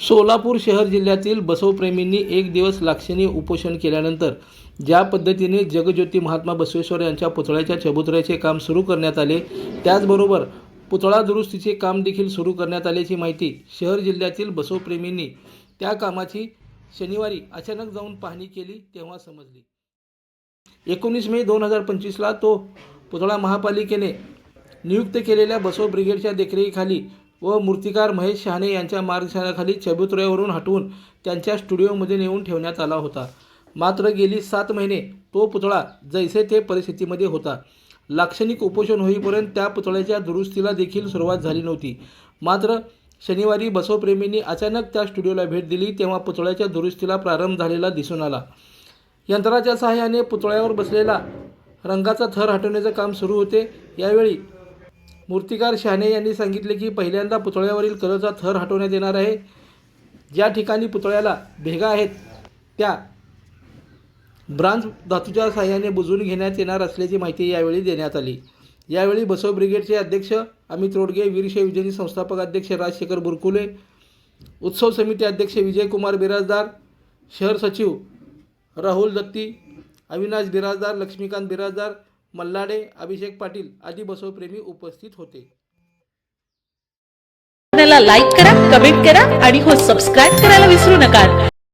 सोलापूर शहर जिल्ह्यातील बसवप्रेमींनी एक दिवस लाक्षणीय उपोषण केल्यानंतर ज्या पद्धतीने जगज्योती महात्मा बसवेश्वर यांच्या पुतळ्याच्या चबुतऱ्याचे काम सुरू करण्यात आले त्याचबरोबर पुतळा दुरुस्तीचे काम देखील सुरू करण्यात आल्याची माहिती शहर जिल्ह्यातील बसवप्रेमींनी त्या कामाची शनिवारी अचानक जाऊन पाहणी केली तेव्हा समजली. एकोणीस मे दोन हजार पंचवीसला तो पुतळा महापालिकेने नियुक्त केलेल्या बसव ब्रिगेडच्या देखरेखीखाली व मूर्तिकार महेश शहाणे यांच्या मार्गदर्शनाखाली चबुतऱ्यावरून हटवून त्यांच्या स्टुडिओमध्ये नेऊन ठेवण्यात आला होता. मात्र गेली सात महिने तो पुतळा जैसे ते परिस्थितीमध्ये होता. लाक्षणिक उपोषण होईपर्यंत त्या पुतळ्याच्या दुरुस्तीला देखील सुरुवात झाली नव्हती. मात्र शनिवारी बसवप्रेमींनी अचानक त्या स्टुडिओला भेट दिली तेव्हा पुतळ्याच्या दुरुस्तीला प्रारंभ झालेला दिसून आला. यंत्राच्या सहाय्याने पुतळ्यावर बसलेला रंगाचा थर हटवण्याचं काम सुरू होते. यावेळी मूर्तिकार शहाणे यांनी सांगितले की पहिल्यांदा पुतळ्यावरील कलरचा थर हटवण्यात येणार आहे. ज्या ठिकाणी पुतळ्याला भेगा आहेत त्या ब्रांज धातूच्या सहाय्याने बुजवून घेण्यात येणार असल्याची माहिती यावेळी देण्यात आली. यावेळी बसव ब्रिगेडचे अध्यक्ष अमित रोडगे वीरशैव विजयी संस्थापक अध्यक्ष राजशेखर बुरकुले उत्सव समिती अध्यक्ष विजयकुमार बिराजदार शहर सचिव राहुल दत्ती अविनाश बिराजदार लक्ष्मीकांत बिराजदार मल्लाडे अभिषेक पाटील आदी बसवप्रेमी उपस्थित होते. लाईक करा कमेंट करा आणि हो सबस्क्राईब करायला विसरू नका.